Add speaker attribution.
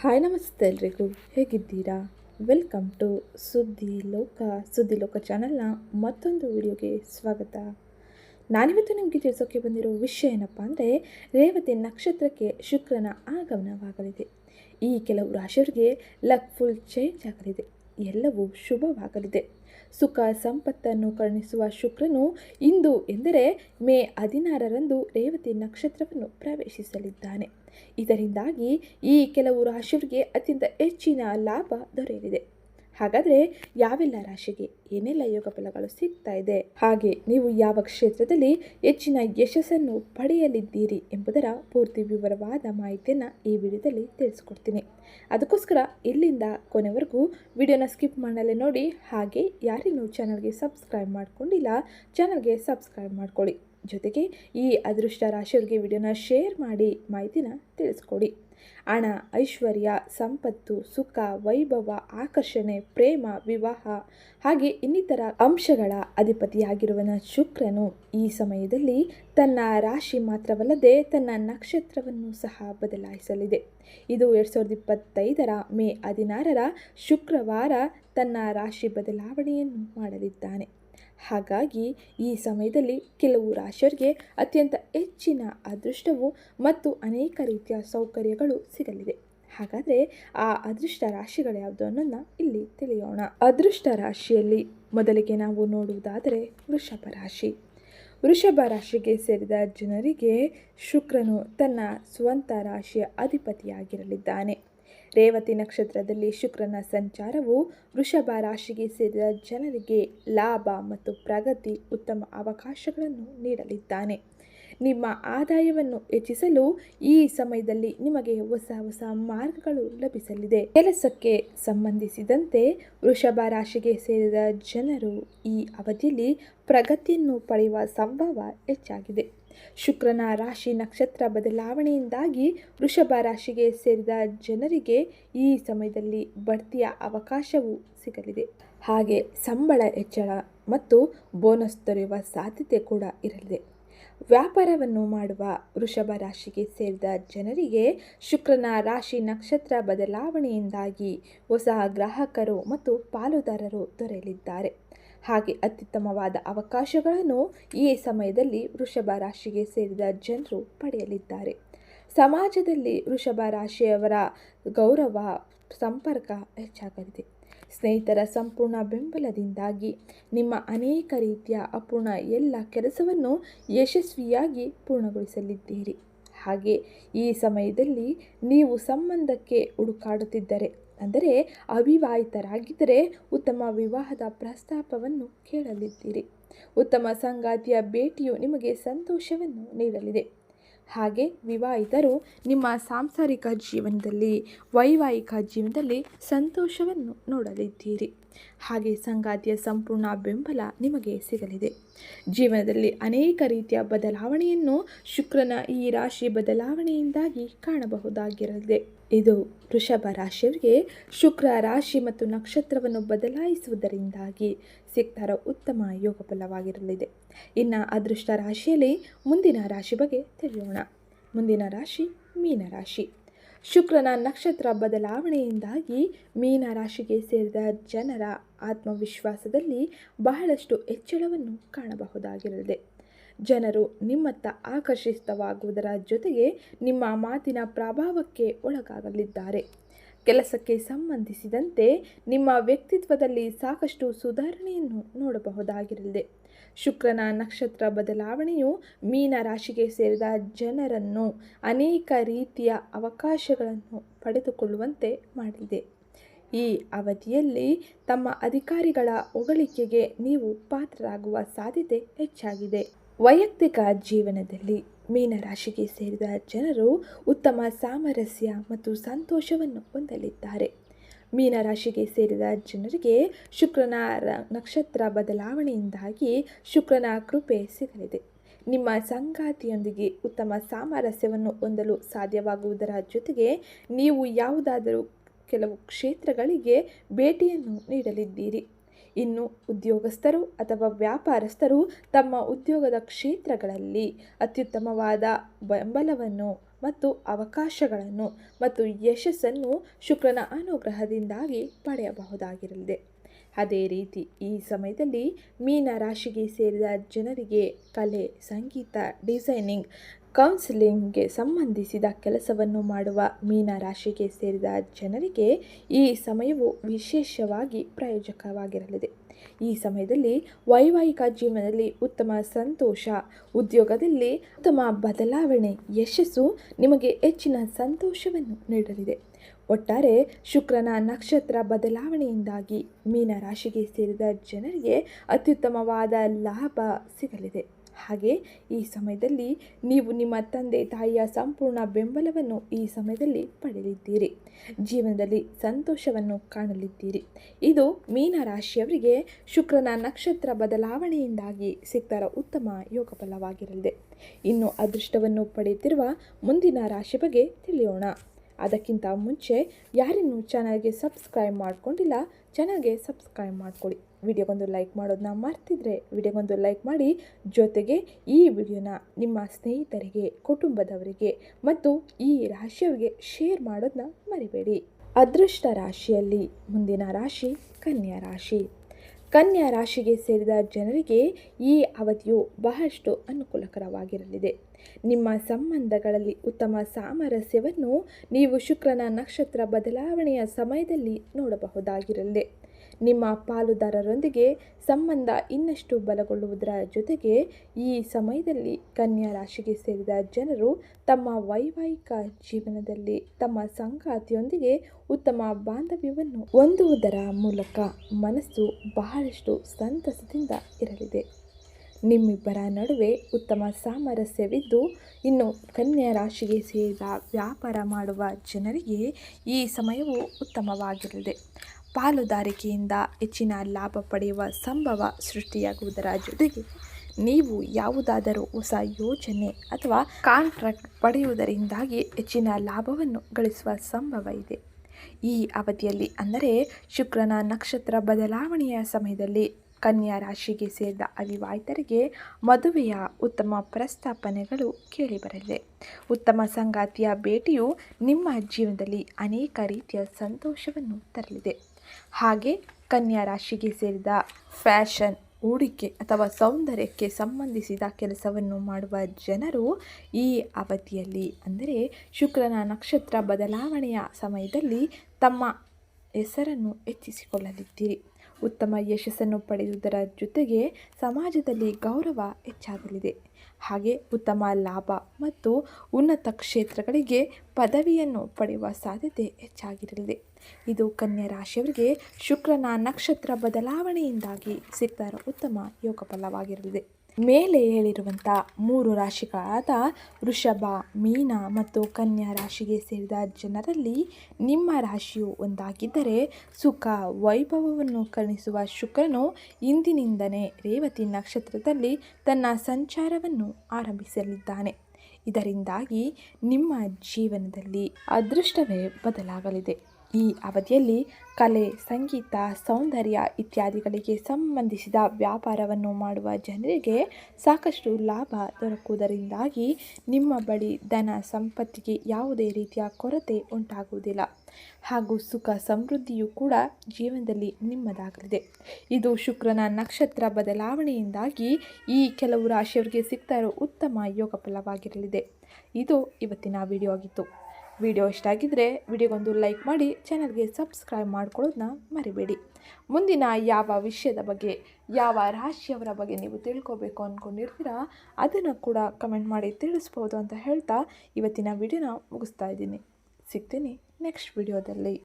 Speaker 1: Hi ನಮಸ್ತೆ ಎಲ್ರಿಗೂ. ಹೇಗಿದ್ದೀರಾ? ವೆಲ್ಕಮ್ ಟು ಸುದ್ದಿ ಲೋಕ ಸುದ್ದಿ ಲೋಕ ಚಾನಲ್ನ ಮತ್ತೊಂದು ವಿಡಿಯೋಗೆ ಸ್ವಾಗತ. ನಾನಿವತ್ತು ನಿಮಗೆ ತಿಳಿಸೋಕ್ಕೆ ಬಂದಿರೋ ವಿಷಯ ಏನಪ್ಪ ಅಂದರೆ, ರೇವತಿ ನಕ್ಷತ್ರಕ್ಕೆ ಶುಕ್ರನ ಆಗಮನವಾಗಲಿದೆ. ಈ ಕೆಲವು ರಾಶಿಯವರಿಗೆ ಲಕ್ ಫುಲ್ ಚೇಂಜ್ ಆಗಲಿದೆ. ಎಲ್ಲವೂ ಶುಭವಾಗಲಿದೆ. ಸುಖ ಸಂಪತ್ತನ್ನು ಕರುಣಿಸುವ ಶುಕ್ರನು ಇಂದು ಎಂದರೆ ಮೇ ಹದಿನಾರರಂದು ರೇವತಿ ನಕ್ಷತ್ರವನ್ನು ಪ್ರವೇಶಿಸಲಿದ್ದಾನೆ. ಇದರಿಂದಾಗಿ ಈ ಕೆಲವು ರಾಶಿಯವರಿಗೆ ಅತ್ಯಂತ ಹೆಚ್ಚಿನ ಲಾಭ ದೊರೆಯಲಿದೆ. ಹಾಗಾದರೆ ಯಾವೆಲ್ಲ ರಾಶಿಗೆ ಏನೆಲ್ಲ ಯೋಗ ಫಲಗಳು ಸಿಗ್ತಾ ಇದೆ? ಹಾಗೆ ನೀವು ಯಾವ ಕ್ಷೇತ್ರದಲ್ಲಿ ಹೆಚ್ಚಿನ ಯಶಸ್ಸನ್ನು ಪಡೆಯಲಿದ್ದೀರಿ ಎಂಬುದರ ಪೂರ್ತಿ ವಿವರವಾದ ಮಾಹಿತಿಯನ್ನು ಈ ವಿಡಿಯೋದಲ್ಲಿ ತಿಳಿಸ್ಕೊಡ್ತೀನಿ. ಅದಕ್ಕೋಸ್ಕರ ಇಲ್ಲಿಂದ ಕೊನೆವರೆಗೂ ವಿಡಿಯೋನ ಸ್ಕಿಪ್ ಮಾಡಲೇ ನೋಡಿ, ಹಾಗೆ ಯಾರಿನ್ನೂ ಚಾನಲ್ಗೆ ಸಬ್ಸ್ಕ್ರೈಬ್ ಮಾಡ್ಕೊಂಡಿಲ್ಲ, ಚಾನಲ್ಗೆ ಸಬ್ಸ್ಕ್ರೈಬ್ ಮಾಡ್ಕೊಳ್ಳಿ. ಜೊತೆಗೆ ಈ ಅದೃಷ್ಟ ರಾಶಿಯವರಿಗೆ ವಿಡಿಯೋನ ಶೇರ್ ಮಾಡಿ ಮಾಹಿತಿನ ತಿಳಿಸ್ಕೊಡಿ. ಹಣ, ಐಶ್ವರ್ಯ, ಸಂಪತ್ತು, ಸುಖ, ವೈಭವ, ಆಕರ್ಷಣೆ, ಪ್ರೇಮ, ವಿವಾಹ ಹಾಗೆ ಇನ್ನಿತರ ಅಂಶಗಳ ಅಧಿಪತಿಯಾಗಿರುವನ ಶುಕ್ರನು ಈ ಸಮಯದಲ್ಲಿ ತನ್ನ ರಾಶಿ ಮಾತ್ರವಲ್ಲದೆ ತನ್ನ ನಕ್ಷತ್ರವನ್ನು ಸಹ ಬದಲಾಯಿಸಲಿದೆ. ಇದು ಎರಡು ಸಾವಿರದ ಇಪ್ಪತ್ತೈದರ ಮೇ ಹದಿನಾರರ ಶುಕ್ರವಾರ ತನ್ನ ರಾಶಿ ಬದಲಾವಣೆಯನ್ನು ಮಾಡಲಿದ್ದಾನೆ. ಹಾಗಾಗಿ ಈ ಸಮಯದಲ್ಲಿ ಕೆಲವು ರಾಶಿಯರಿಗೆ ಅತ್ಯಂತ ಹೆಚ್ಚಿನ ಅದೃಷ್ಟವು ಮತ್ತು ಅನೇಕ ರೀತಿಯ ಸೌಕರ್ಯಗಳು ಸಿಗಲಿದೆ. ಹಾಗಾದರೆ ಆ ಅದೃಷ್ಟ ರಾಶಿಗಳು ಯಾವುದು ಅನ್ನೋದನ್ನ ಇಲ್ಲಿ ತಿಳಿಯೋಣ. ಅದೃಷ್ಟ ರಾಶಿಯಲ್ಲಿ ಮೊದಲಿಗೆ ನಾವು ನೋಡುವುದಾದರೆ ವೃಷಭ ರಾಶಿ. ವೃಷಭ ರಾಶಿಗೆ ಸೇರಿದ ಜನರಿಗೆ ಶುಕ್ರನು ತನ್ನ ಸ್ವಂತ ರಾಶಿಯ ಅಧಿಪತಿಯಾಗಿರಲಿದ್ದಾನೆ. ರೇವತಿ ನಕ್ಷತ್ರದಲ್ಲಿ ಶುಕ್ರನ ಸಂಚಾರವು ವೃಷಭ ರಾಶಿಗೆ ಸೇರಿದ ಜನರಿಗೆ ಲಾಭ ಮತ್ತು ಪ್ರಗತಿ ಉತ್ತಮ ಅವಕಾಶಗಳನ್ನು ನೀಡಲಿದ್ದಾನೆ. ನಿಮ್ಮ ಆದಾಯವನ್ನು ಹೆಚ್ಚಿಸಲು ಈ ಸಮಯದಲ್ಲಿ ನಿಮಗೆ ಹೊಸ ಹೊಸ ಮಾರ್ಗಗಳು ಲಭಿಸಲಿದೆ. ಕೆಲಸಕ್ಕೆ ಸಂಬಂಧಿಸಿದಂತೆ ವೃಷಭ ರಾಶಿಗೆ ಸೇರಿದ ಜನರು ಈ ಅವಧಿಯಲ್ಲಿ ಪ್ರಗತಿಯನ್ನು ಪಡೆಯುವ ಸಂಭವ ಹೆಚ್ಚಾಗಿದೆ. ಶುಕ್ರನ ರಾಶಿ ನಕ್ಷತ್ರ ಬದಲಾವಣೆಯಿಂದಾಗಿ ವೃಷಭ ರಾಶಿಗೆ ಸೇರಿದ ಜನರಿಗೆ ಈ ಸಮಯದಲ್ಲಿ ಬಡ್ತಿಯ ಅವಕಾಶವೂ ಸಿಗಲಿದೆ. ಹಾಗೆ ಸಂಬಳ ಹೆಚ್ಚಳ ಮತ್ತು ಬೋನಸ್ ದೊರೆಯುವ ಸಾಧ್ಯತೆ ಕೂಡ ಇರಲಿದೆ. ವ್ಯಾಪಾರವನ್ನು ಮಾಡುವ ವೃಷಭ ರಾಶಿಗೆ ಸೇರಿದ ಜನರಿಗೆ ಶುಕ್ರನ ರಾಶಿ ನಕ್ಷತ್ರ ಬದಲಾವಣೆಯಿಂದಾಗಿ ಹೊಸ ಗ್ರಾಹಕರು ಮತ್ತು ಪಾಲುದಾರರು ದೊರೆಯಲಿದ್ದಾರೆ. ಹಾಗೆ ಅತ್ಯುತ್ತಮವಾದ ಅವಕಾಶಗಳನ್ನು ಈ ಸಮಯದಲ್ಲಿ ವೃಷಭ ರಾಶಿಗೆ ಸೇರಿದ ಜನರು ಪಡೆಯಲಿದ್ದಾರೆ. ಸಮಾಜದಲ್ಲಿ ವೃಷಭ ರಾಶಿಯವರ ಗೌರವ, ಸಂಪರ್ಕ ಹೆಚ್ಚಾಗಲಿದೆ. ಸ್ನೇಹಿತರ ಸಂಪೂರ್ಣ ಬೆಂಬಲದಿಂದಾಗಿ ನಿಮ್ಮ ಅನೇಕ ರೀತಿಯ ಅಪೂರ್ಣ ಎಲ್ಲ ಕೆಲಸವನ್ನು ಯಶಸ್ವಿಯಾಗಿ ಪೂರ್ಣಗೊಳಿಸಲಿದ್ದೀರಿ. ಹಾಗೆ ಈ ಸಮಯದಲ್ಲಿ ನೀವು ಸಂಬಂಧಕ್ಕೆ ಹುಡುಕಾಡುತ್ತಿದ್ದರೆ ಅಂದರೆ ಅವಿವಾಹಿತರಾಗಿದ್ದರೆ ಉತ್ತಮ ವಿವಾಹದ ಪ್ರಸ್ತಾಪವನ್ನು ಕೇಳಲಿದ್ದೀರಿ. ಉತ್ತಮ ಸಂಗಾತಿಯ ಭೇಟಿಯು ನಿಮಗೆ ಸಂತೋಷವನ್ನು ನೀಡಲಿದೆ. ಹಾಗೆ ವಿವಾಹಿತರು ನಿಮ್ಮ ಸಾಂಸಾರಿಕ ಜೀವನದಲ್ಲಿ, ವೈವಾಹಿಕ ಜೀವನದಲ್ಲಿ ಸಂತೋಷವನ್ನು ನೋಡಲಿದ್ದೀರಿ. ಹಾಗೆ ಸಂಗಾತಿಯ ಸಂಪೂರ್ಣ ಬೆಂಬಲ ನಿಮಗೆ ಸಿಗಲಿದೆ. ಜೀವನದಲ್ಲಿ ಅನೇಕ ರೀತಿಯ ಬದಲಾವಣೆಯನ್ನು ಶುಕ್ರನ ಈ ರಾಶಿ ಬದಲಾವಣೆಯಿಂದಾಗಿ ಕಾಣಬಹುದಾಗಿರಲಿದೆ. ಇದು ವೃಷಭ ರಾಶಿಯವರಿಗೆ ಶುಕ್ರ ರಾಶಿ ಮತ್ತು ನಕ್ಷತ್ರವನ್ನು ಬದಲಾಯಿಸುವುದರಿಂದಾಗಿ ಸಿಗ್ತಾರ ಉತ್ತಮ ಯೋಗ ಫಲವಾಗಿರಲಿದೆ ಇನ್ನು ಅದೃಷ್ಟ ರಾಶಿಯಲ್ಲಿ ಮುಂದಿನ ರಾಶಿ ಬಗ್ಗೆ ತಿಳಿಯೋಣ. ಮುಂದಿನ ರಾಶಿ ಮೀನ ರಾಶಿ. ಶುಕ್ರನ ನಕ್ಷತ್ರ ಬದಲಾವಣೆಯಿಂದಾಗಿ ಮೀನ ರಾಶಿಗೆ ಸೇರಿದ ಜನರ ಆತ್ಮವಿಶ್ವಾಸದಲ್ಲಿ ಬಹಳಷ್ಟು ಹೆಚ್ಚಳವನ್ನು ಕಾಣಬಹುದಾಗಿರಲಿದೆ. ಜನರು ನಿಮ್ಮತ್ತ ಆಕರ್ಷಿತವಾಗುವುದರ ಜೊತೆಗೆ ನಿಮ್ಮ ಮಾತಿನ ಪ್ರಭಾವಕ್ಕೆ ಒಳಗಾಗಲಿದ್ದಾರೆ. ಕೆಲಸಕ್ಕೆ ಸಂಬಂಧಿಸಿದಂತೆ ನಿಮ್ಮ ವ್ಯಕ್ತಿತ್ವದಲ್ಲಿ ಸಾಕಷ್ಟು ಸುಧಾರಣೆಯನ್ನು ನೋಡಬಹುದಾಗಿರಲಿದೆ. ಶುಕ್ರನ ನಕ್ಷತ್ರ ಬದಲಾವಣೆಯು ಮೀನ ರಾಶಿಗೆ ಸೇರಿದ ಜನರನ್ನು ಅನೇಕ ರೀತಿಯ ಅವಕಾಶಗಳನ್ನು ಪಡೆದುಕೊಳ್ಳುವಂತೆ ಮಾಡಿದೆ. ಈ ಅವಧಿಯಲ್ಲಿ ತಮ್ಮ ಅಧಿಕಾರಿಗಳ ಹೊಗಳಿಕೆಗೆ ನೀವು ಪಾತ್ರರಾಗುವ ಸಾಧ್ಯತೆ ಹೆಚ್ಚಾಗಿದೆ. ವೈಯಕ್ತಿಕ ಜೀವನದಲ್ಲಿ ಮೀನರಾಶಿಗೆ ಸೇರಿದ ಜನರು ಉತ್ತಮ ಸಾಮರಸ್ಯ ಮತ್ತು ಸಂತೋಷವನ್ನು ಹೊಂದಲಿದ್ದಾರೆ. ಮೀನರಾಶಿಗೆ ಸೇರಿದ ಜನರಿಗೆ ಶುಕ್ರನ ನಕ್ಷತ್ರ ಬದಲಾವಣೆಯಿಂದಾಗಿ ಶುಕ್ರನ ಕೃಪೆ ಸಿಗಲಿದೆ. ನಿಮ್ಮ ಸಂಗಾತಿಯೊಂದಿಗೆ ಉತ್ತಮ ಸಾಮರಸ್ಯವನ್ನು ಹೊಂದಲು ಸಾಧ್ಯವಾಗುವುದರ ಜೊತೆಗೆ ನೀವು ಯಾವುದಾದರೂ ಕೆಲವು ಕ್ಷೇತ್ರಗಳಿಗೆ ಭೇಟಿಯನ್ನು ನೀಡಲಿದ್ದೀರಿ. ಇನ್ನು ಉದ್ಯೋಗಸ್ಥರು ಅಥವಾ ವ್ಯಾಪಾರಸ್ಥರು ತಮ್ಮ ಉದ್ಯೋಗದ ಕ್ಷೇತ್ರಗಳಲ್ಲಿ ಅತ್ಯುತ್ತಮವಾದ ಬೆಂಬಲವನ್ನು ಮತ್ತು ಅವಕಾಶಗಳನ್ನು ಮತ್ತು ಯಶಸ್ಸನ್ನು ಶುಕ್ರನ ಅನುಗ್ರಹದಿಂದಾಗಿ ಪಡೆಯಬಹುದಾಗಿರಲಿದೆ. ಅದೇ ರೀತಿ ಈ ಸಮಯದಲ್ಲಿ ಮೀನ ರಾಶಿಗೆ ಸೇರಿದ ಜನರಿಗೆ ಕಲೆ, ಸಂಗೀತ, ಡಿಸೈನಿಂಗ್ ಕೌನ್ಸಿಲಿಂಗ್ಗೆ ಸಂಬಂಧಿಸಿದ ಕೆಲಸವನ್ನು ಮಾಡುವ ಮೀನ ರಾಶಿಗೆ ಸೇರಿದ ಜನರಿಗೆ ಈ ಸಮಯವು ವಿಶೇಷವಾಗಿ ಪ್ರಯೋಜಕವಾಗಿರಲಿದೆ. ಈ ಸಮಯದಲ್ಲಿ ವೈವಾಹಿಕ ಜೀವನದಲ್ಲಿ ಉತ್ತಮ ಸಂತೋಷ, ಉದ್ಯೋಗದಲ್ಲಿ ಉತ್ತಮ ಬದಲಾವಣೆ, ಯಶಸ್ಸು ನಿಮಗೆ ಹೆಚ್ಚಿನ ಸಂತೋಷವನ್ನು ನೀಡಲಿದೆ. ಒಟ್ಟಾರೆ ಶುಕ್ರನ ನಕ್ಷತ್ರ ಬದಲಾವಣೆಯಿಂದಾಗಿ ಮೀನ ರಾಶಿಗೆ ಸೇರಿದ ಜನರಿಗೆ ಅತ್ಯುತ್ತಮವಾದ ಲಾಭ ಸಿಗಲಿದೆ. ಹಾಗೆ ಈ ಸಮಯದಲ್ಲಿ ನೀವು ನಿಮ್ಮ ತಂದೆ ತಾಯಿಯ ಸಂಪೂರ್ಣ ಬೆಂಬಲವನ್ನು ಈ ಸಮಯದಲ್ಲಿ ಪಡೆಯಲಿದ್ದೀರಿ ಜೀವನದಲ್ಲಿ ಸಂತೋಷವನ್ನು ಕಾಣಲಿದ್ದೀರಿ. ಇದು ಮೀನ ರಾಶಿಯವರಿಗೆ ಶುಕ್ರನ ನಕ್ಷತ್ರ ಬದಲಾವಣೆಯಿಂದಾಗಿ ಸಿಗ್ತಾರ ಉತ್ತಮ ಯೋಗ ಫಲವಾಗಿರಲಿದೆ ಇನ್ನು ಅದೃಷ್ಟವನ್ನು ಪಡೆಯುತ್ತಿರುವ ಮುಂದಿನ ರಾಶಿ ಬಗ್ಗೆ ತಿಳಿಯೋಣ. ಅದಕ್ಕಿಂತ ಮುಂಚೆ ಯಾರಿನ್ನೂ ಚಾನಲ್ಗೆ ಸಬ್ಸ್ಕ್ರೈಬ್ ಮಾಡಿಕೊಂಡಿಲ್ಲ, ಚಾನಲ್ಗೆ ಸಬ್ಸ್ಕ್ರೈಬ್ ಮಾಡ್ಕೊಳ್ಳಿ. ವಿಡಿಯೋಗೊಂದು ಲೈಕ್ ಮಾಡೋದನ್ನ ಮರ್ತಿದ್ರೆ ವಿಡಿಯೋಗೊಂದು ಲೈಕ್ ಮಾಡಿ ಜೊತೆಗೆ ಈ ವಿಡಿಯೋನ ನಿಮ್ಮ ಸ್ನೇಹಿತರಿಗೆ, ಕುಟುಂಬದವರಿಗೆ ಮತ್ತು ಈ ರಾಶಿಯವರಿಗೆ ಶೇರ್ ಮಾಡೋದನ್ನ ಮರಿಬೇಡಿ. ಅದೃಷ್ಟ ರಾಶಿಯಲ್ಲಿ ಮುಂದಿನ ರಾಶಿ ಕನ್ಯಾ ರಾಶಿ. ಕನ್ಯಾ ರಾಶಿಗೆ ಸೇರಿದ ಜನರಿಗೆ ಈ ಅವಧಿಯು ಬಹಳಷ್ಟು ಅನುಕೂಲಕರವಾಗಿರಲಿದೆ. ನಿಮ್ಮ ಸಂಬಂಧಗಳಲ್ಲಿ ಉತ್ತಮ ಸಾಮರಸ್ಯವನ್ನು ನೀವು ಶುಕ್ರನ ನಕ್ಷತ್ರ ಬದಲಾವಣೆಯ ಸಮಯದಲ್ಲಿ ನೋಡಬಹುದಾಗಿರಲಿದೆ. ನಿಮ್ಮ ಪಾಲುದಾರರೊಂದಿಗೆ ಸಂಬಂಧ ಇನ್ನಷ್ಟು ಬಲಗೊಳ್ಳುವುದರ ಜೊತೆಗೆ ಈ ಸಮಯದಲ್ಲಿ ಕನ್ಯಾ ರಾಶಿಗೆ ಸೇರಿದ ಜನರು ತಮ್ಮ ವೈವಾಹಿಕ ಜೀವನದಲ್ಲಿ ತಮ್ಮ ಸಂಗಾತಿಯೊಂದಿಗೆ ಉತ್ತಮ ಬಾಂಧವ್ಯವನ್ನು ಹೊಂದುವುದರ ಮೂಲಕ ಮನಸ್ಸು ಬಹಳಷ್ಟು ಸಂತಸದಿಂದ ಇರಲಿದೆ. ನಿಮ್ಮಿಬ್ಬರ ನಡುವೆ ಉತ್ತಮ ಸಾಮರಸ್ಯವಿದ್ದು, ಇನ್ನು ಕನ್ಯಾ ರಾಶಿಗೆ ಸೇರಿದ ವ್ಯಾಪಾರ ಮಾಡುವ ಜನರಿಗೆ ಈ ಸಮಯವು ಉತ್ತಮವಾಗಿರಲಿದೆ. ಪಾಲುದಾರಿಕೆಯಿಂದ ಹೆಚ್ಚಿನ ಲಾಭ ಪಡೆಯುವ ಸಂಭವ ಸೃಷ್ಟಿಯಾಗುವುದರ ಜೊತೆಗೆ ನೀವು ಯಾವುದಾದರೂ ಹೊಸ ಯೋಜನೆ ಅಥವಾ ಕಾಂಟ್ರಾಕ್ಟ್ ಪಡೆಯುವುದರಿಂದಾಗಿ ಹೆಚ್ಚಿನ ಲಾಭವನ್ನು ಗಳಿಸುವ ಸಂಭವ ಇದೆ. ಈ ಅವಧಿಯಲ್ಲಿ ಅಂದರೆ ಶುಕ್ರನ ನಕ್ಷತ್ರ ಬದಲಾವಣೆಯ ಸಮಯದಲ್ಲಿ ಕನ್ಯಾ ರಾಶಿಗೆ ಸೇರಿದ ಅವಿವಾಹಿತರಿಗೆ ಮದುವೆಯ ಉತ್ತಮ ಪ್ರಸ್ತಾಪನೆಗಳು ಕೇಳಿಬರಲಿದೆ ಉತ್ತಮ ಸಂಗಾತಿಯ ಭೇಟಿಯು ನಿಮ್ಮ ಜೀವನದಲ್ಲಿ ಅನೇಕ ರೀತಿಯ ಸಂತೋಷವನ್ನು ತರಲಿದೆ. ಹಾಗೆ ಕನ್ಯಾ ರಾಶಿಗೆ ಸೇರಿದ ಫ್ಯಾಷನ್ ಹೂಡಿಕೆ ಅಥವಾ ಸೌಂದರ್ಯಕ್ಕೆ ಸಂಬಂಧಿಸಿದ ಕೆಲಸವನ್ನು ಮಾಡುವ ಜನರು ಈ ಅವಧಿಯಲ್ಲಿ ಅಂದರೆ ಶುಕ್ರನ ನಕ್ಷತ್ರ ಬದಲಾವಣೆಯ ಸಮಯದಲ್ಲಿ ತಮ್ಮ ಹೆಸರನ್ನು ಹೆಚ್ಚಿಸಿಕೊಳ್ಳಲಿದ್ದೀರಿ. ಉತ್ತಮ ಯಶಸ್ಸನ್ನು ಪಡೆಯುವುದರ ಜೊತೆಗೆ ಸಮಾಜದಲ್ಲಿ ಗೌರವ ಹೆಚ್ಚಾಗಲಿದೆ. ಹಾಗೆ ಉತ್ತಮ ಲಾಭ ಮತ್ತು ಉನ್ನತ ಕ್ಷೇತ್ರಗಳಿಗೆ ಪದವಿಯನ್ನು ಪಡೆಯುವ ಸಾಧ್ಯತೆ ಹೆಚ್ಚಾಗಿರಲಿದೆ. ಇದು ಕನ್ಯಾ ರಾಶಿಯವರಿಗೆ ಶುಕ್ರನ ನಕ್ಷತ್ರ ಬದಲಾವಣೆಯಿಂದಾಗಿ ಸಿಗ್ತಾ ಉತ್ತಮ ಯೋಗ ಫಲವಾಗಿರಲಿದೆ. ಮೇಲೆ ಹೇಳಿರುವಂಥ ಮೂರು ರಾಶಿಗಳಾದ ವೃಷಭ, ಮೀನ ಮತ್ತು ಕನ್ಯಾ ರಾಶಿಗೆ ಸೇರಿದ ಜನರಲ್ಲಿ ನಿಮ್ಮ ರಾಶಿಯು ಒಂದಾಗಿದ್ದರೆ ಸುಖ ವೈಭವವನ್ನು ಕರುಣಿಸುವ ಶುಕ್ರನು ಇಂದಿನಿಂದಲೇ ರೇವತಿ ನಕ್ಷತ್ರದಲ್ಲಿ ತನ್ನ ಸಂಚಾರವನ್ನು ಆರಂಭಿಸಲಿದ್ದಾನೆ. ಇದರಿಂದಾಗಿ ನಿಮ್ಮ ಜೀವನದಲ್ಲಿ ಅದೃಷ್ಟವೇ ಬದಲಾಗಲಿದೆ. ಈ ಅವಧಿಯಲ್ಲಿ ಕಲೆ, ಸಂಗೀತ, ಸೌಂದರ್ಯ ಇತ್ಯಾದಿಗಳಿಗೆ ಸಂಬಂಧಿಸಿದ ವ್ಯಾಪಾರವನ್ನು ಮಾಡುವ ಜನರಿಗೆ ಸಾಕಷ್ಟು ಲಾಭ ದೊರಕುವುದರಿಂದಾಗಿ ನಿಮ್ಮ ಬಳಿ ಧನ ಸಂಪತ್ತಿಗೆ ಯಾವುದೇ ರೀತಿಯ ಕೊರತೆ ಉಂಟಾಗುವುದಿಲ್ಲ. ಹಾಗೂ ಸುಖ ಸಮೃದ್ಧಿಯು ಕೂಡ ಜೀವನದಲ್ಲಿ ನಿಮ್ಮದಾಗಲಿದೆ. ಇದು ಶುಕ್ರನ ನಕ್ಷತ್ರ ಬದಲಾವಣೆಯಿಂದಾಗಿ ಈ ಕೆಲವು ರಾಶಿಯವರಿಗೆ ಸಿಗ್ತಾ ಉತ್ತಮ ಯೋಗ ಫಲವಾಗಿರಲಿದೆ ಇದು ಇವತ್ತಿನ ವಿಡಿಯೋ ಆಗಿತ್ತು. ವಿಡಿಯೋ ಇಷ್ಟ ಆಗಿದ್ದರೆ ವಿಡಿಯೋಗೊಂದು ಲೈಕ್ ಮಾಡಿ ಚಾನಲ್ಗೆ ಸಬ್ಸ್ಕ್ರೈಬ್ ಮಾಡ್ಕೊಳ್ಳೋದನ್ನ ಮರಿಬೇಡಿ. ಮುಂದಿನ ಯಾವ ವಿಷಯದ ಬಗ್ಗೆ, ಯಾವ ರಾಶಿಯವರ ಬಗ್ಗೆ ನೀವು ತಿಳ್ಕೊಬೇಕು ಅಂದ್ಕೊಂಡಿರ್ತೀರಾ ಅದನ್ನು ಕೂಡ ಕಮೆಂಟ್ ಮಾಡಿ ತಿಳಿಸ್ಬೋದು ಅಂತ ಹೇಳ್ತಾ ಇವತ್ತಿನ ವಿಡಿಯೋನ ಮುಗಿಸ್ತಾ ಇದ್ದೀನಿ. ಸಿಗ್ತೀನಿ ನೆಕ್ಸ್ಟ್ ವಿಡಿಯೋದಲ್ಲಿ.